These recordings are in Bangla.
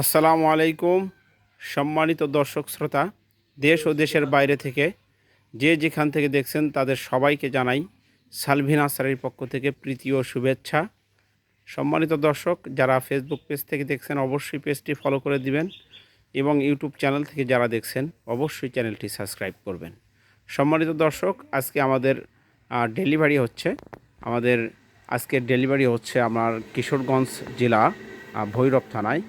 আসসালামু আলাইকুম, সম্মানিত দর্শক শ্রোতা, দেশ ও দেশের বাইরে থেকে যে যেখান থেকে দেখছেন তাদের সবাইকে জানাই সালভিন আসারের পক্ষ থেকে প্রীতি ও শুভেচ্ছা। সম্মানিত দর্শক, যারা ফেসবুক পেজ থেকে দেখছেন অবশ্যই পেজটি ফলো করে দিবেন এবং ইউটিউব চ্যানেল থেকে যারা দেখছেন অবশ্যই চ্যানেলটি সাবস্ক্রাইব করবেন। সম্মানিত দর্শক, আজকে আমাদের ডেলিভারি হচ্ছে। আমাদের আজকের ডেলিভারি হচ্ছে আমার কিশোরগঞ্জ জেলা ভৈরব থানায়।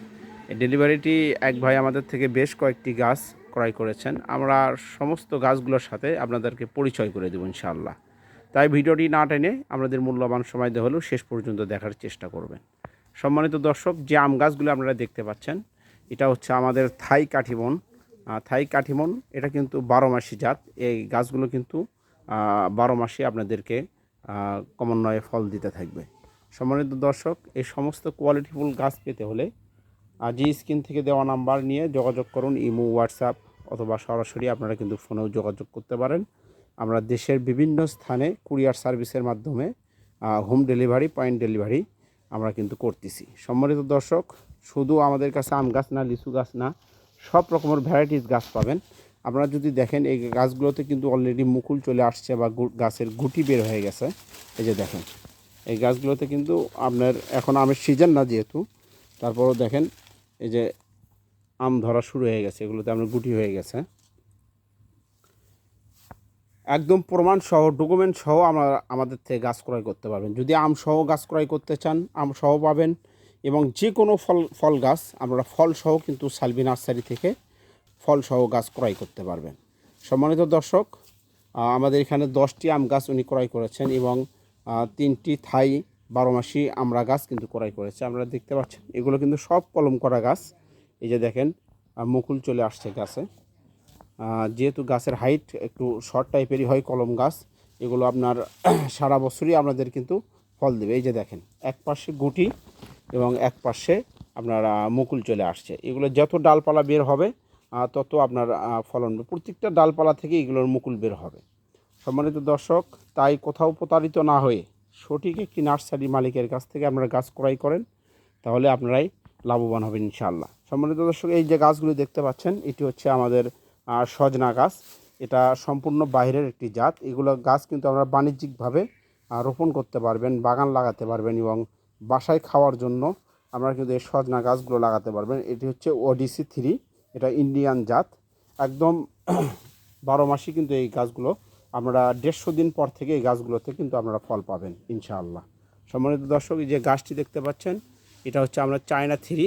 ডেলিভারিটি এক ভাই আমাদের থেকে বেশ কয়েকটি গাছ ক্রয় করেছেন। আমরা সমস্ত গাছগুলোর সাথে আপনাদেরকে পরিচয় করে দেবো ইনশাআল্লাহ। তাই ভিডিওটি না টেনে আমাদের মূল্যবান সময় দেওয়া হলেও শেষ পর্যন্ত দেখার চেষ্টা করবেন। সম্মানিত দর্শক যে আম গাছগুলো আপনারা দেখতে পাচ্ছেন এটা হচ্ছে আমাদের থাই কাঠিমন। থাই কাঠিমন এটা কিন্তু বারো মাসি জাত। এই গাছগুলো কিন্তু বারো মাসে আপনাদেরকে আহ, ক্রমান্বয়ে ফল দিতে থাকবে। সম্মানিত দর্শক এই সমস্ত কোয়ালিটিফুল গাছ পেতে হলে আজই স্ক্রিন থেকে দেওয়া নাম্বার নিয়ে যোগাযোগ করুন, ইমো, হোয়াটসঅ্যাপ অথবা সরাসরি আপনারা কিন্তু ফোনেও যোগাযোগ করতে পারেন। আমরা দেশের বিভিন্ন স্থানে কুরিয়ার সার্ভিসের মাধ্যমে হোম ডেলিভারি পয়েন্ট ডেলিভারি আমরা কিন্তু করতেছি। সম্মানিত দর্শক, শুধু আমাদের কাছে আম গাছ না, লিচু গাছ না, সব রকমের ভ্যারাইটিস গাছ পাবেন। আপনারা যদি দেখেন, এই গাছগুলোতে কিন্তু অলরেডি মুকুল চলে আসছে বা গাছের গুটি বের হয়ে গেছে। এই যে দেখেন, এই গাছগুলোতে কিন্তু আপনার, এখন আমের সিজন না যেহেতু, তারপরও দেখেন এই যে আম ধরা শুরু হয়ে গেছে, এগুলোতে আপনার গুটি হয়ে গেছে। একদম প্রমাণ সহ ডকুমেন্ট সহ আমরা আমাদের থেকে গাছ ক্রয় করতে পারবেন। যদি আম সহ গাছ ক্রয় করতে চান, আম সহ পাবেন এবং যে কোনো ফল ফল গাছ আমরা ফল সহ কিন্তু সালবি নার্সারি থেকে ফল সহ গাছ ক্রয় করতে পারবেন। সম্মানিত দর্শক আমাদের এখানে দশটি আম গাছ উনি ক্রয় করেছেন এবং তিনটি থাই বারো মাসি আমরা গাছ কিন্তু ক্রয় করেছে। আপনারা দেখতে পাচ্ছেন, এগুলো কিন্তু সব কলম করা গাছ। এই যে দেখেন মুকুল চলে আসছে গাছে। যেহেতু গাছের হাইট একটু শর্ট টাইপেরই হয় কলম গাছ, এগুলো আপনার সারা বছরই আপনাদের কিন্তু ফল দেবে। এই যে দেখেন, এক পাশে গুটি এবং এক পাশে আপনার মুকুল চলে আসছে। এগুলো যত ডালপালা বের হবে তত আপনার ফলন। প্রত্যেকটা ডালপালা থেকে এগুলোর মুকুল বের হবে। সম্মানিত দর্শক, তাই কোথাও প্রতারিত না হয়ে সঠিক একটি নার্সারি মালিকের কাছ থেকে আপনারা গাছ ক্রয় করেন, তাহলে আপনারাই লাভবান হবেন ইনশাআল্লাহ। সম্মানিত দর্শক, এই যে গাছগুলো দেখতে পাচ্ছেন, এটি হচ্ছে আমাদের সজনা গাছ। এটা সম্পূর্ণ বাইরের একটি জাত। এগুলো গাছ কিন্তু আমরা বাণিজ্যিকভাবে রোপণ করতে পারবেন, বাগান লাগাতে পারবেন এবং বাসায় খাওয়ার জন্য আমরা কিন্তু এই সজনা গাছগুলো লাগাতে পারবেন। এটি হচ্ছে ওডিসি থ্রি, এটা ইন্ডিয়ান জাত। একদম বারো মাসই কিন্তু এই গাছগুলো আমরা দেড়শো দিন পর থেকে এই গাছগুলোতে কিন্তু আপনারা ফল পাবেন, ইনশাআল্লাহ। সম্মানিত দর্শক যে গাছটি দেখতে পাচ্ছেন, এটা হচ্ছে আমরা চায়না থ্রি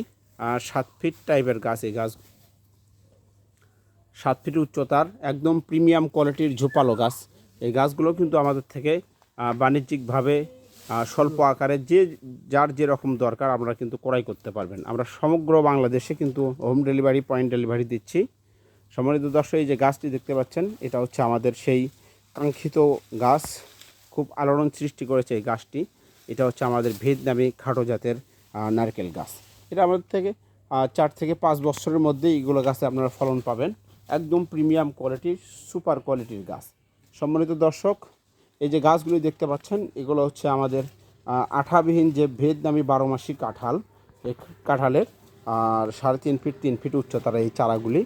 সাত ফিট টাইপের গাছ এই গাছ সাত ফিট উচ্চতার, একদম প্রিমিয়াম কোয়ালিটির ঝোপালো গাছ। এই গাছগুলো কিন্তু আমাদের থেকে বাণিজ্যিকভাবে স্বল্প আকারে যে যার যেরকম দরকার আমরা কিন্তু ক্রয় করতে পারবেন। আমরা সমগ্র বাংলাদেশে কিন্তু হোম ডেলিভারি পয়েন্ট ডেলিভারি দিচ্ছি। সম্মানিত দর্শক, এই যে গাছটি দেখতে পাচ্ছেন, এটা হচ্ছে আমাদের সেই কাঙ্ক্ষিত গাছ খুব আলোড়ন সৃষ্টি করেছে এই গাছটি। এটা হচ্ছে আমাদের ভিয়েতনামি খাটো জাতের নারকেল গাছ। এটা আমাদের থেকে চার থেকে পাঁচ বছরের মধ্যে এইগুলো গাছে আপনারা ফলন পাবেন। একদম প্রিমিয়াম কোয়ালিটির, সুপার কোয়ালিটির গাছ। সম্মানিত দর্শক, এই যে গাছগুলি দেখতে পাচ্ছেন, এগুলো হচ্ছে আমাদের আঠাবিহীন যে ভিয়েতনামি বারো মাসি কাঁঠাল কাঁঠালের, আর সাড়ে তিন ফিট তিন ফিট উচ্চতার এই চারাগুলি।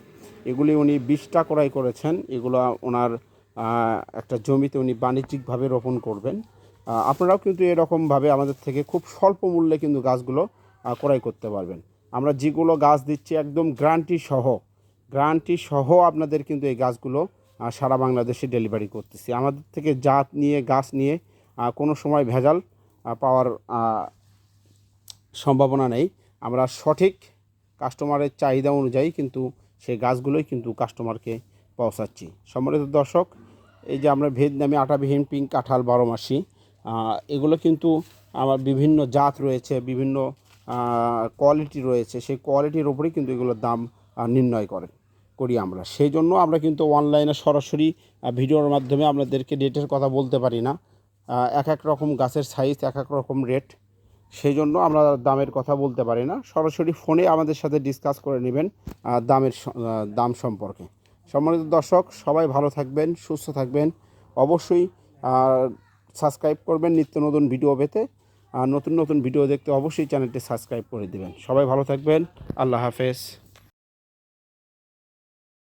এগুলি উনি বিশটা ক্রয় করেছেন। এগুলো ওনার একটা জমিতে উনি বাণিজ্যিকভাবে রোপণ করবেন। আপনারাও কিন্তু এরকমভাবে আমাদের থেকে খুব স্বল্প মূল্যে কিন্তু গাছগুলো ক্রয় করতে পারবেন। আমরা যেগুলো গাছ দিচ্ছি একদম গ্রান্টি সহ গ্রান্টি সহ আপনাদের কিন্তু এই গাছগুলো সারা বাংলাদেশে ডেলিভারি করতেছি। আমাদের থেকে জাত নিয়ে, গাছ নিয়ে কোনো সময় ভেজাল পাওয়ার সম্ভাবনা নেই। আমরা সঠিক কাস্টমারের চাহিদা অনুযায়ী কিন্তু সেই গাছগুলোই কিন্তু কাস্টমারকে পৌঁছাচ্ছি। সম্মানিত দর্শক, এই যে আমরা ভিয়েতনামি আটাবিহীন পিঙ্ক কাঁঠাল বারো মাসি এগুলো কিন্তু আমার বিভিন্ন জাত রয়েছে, বিভিন্ন কোয়ালিটি রয়েছে। সেই কোয়ালিটির ওপরেই কিন্তু এগুলোর দাম নির্ণয় করেন করি আমরা। সেই জন্য আমরা কিন্তু অনলাইনে সরাসরি ভিডিওর মাধ্যমে আপনাদেরকে রেটের কথা বলতে পারি না। এক এক রকম গাছের সাইজ এক এক রকম রেট সেই জন্য আমরা দামের কথা বলতে পারি না। সরাসরি ফোনে আমাদের সাথে ডিসকাস করে নেবেন দামের দাম সম্পর্কে। সম্মানিত দর্শক, সবাই ভালো থাকবেন, সুস্থ থাকবেন। অবশ্যই সাবস্ক্রাইব করবেন নিত্য নতুন ভিডিও পেতে। আর নতুন নতুন ভিডিও দেখতে অবশ্যই চ্যানেলটি সাবস্ক্রাইব করে দেবেন। সবাই ভালো থাকবেন। আল্লাহ হাফেজ।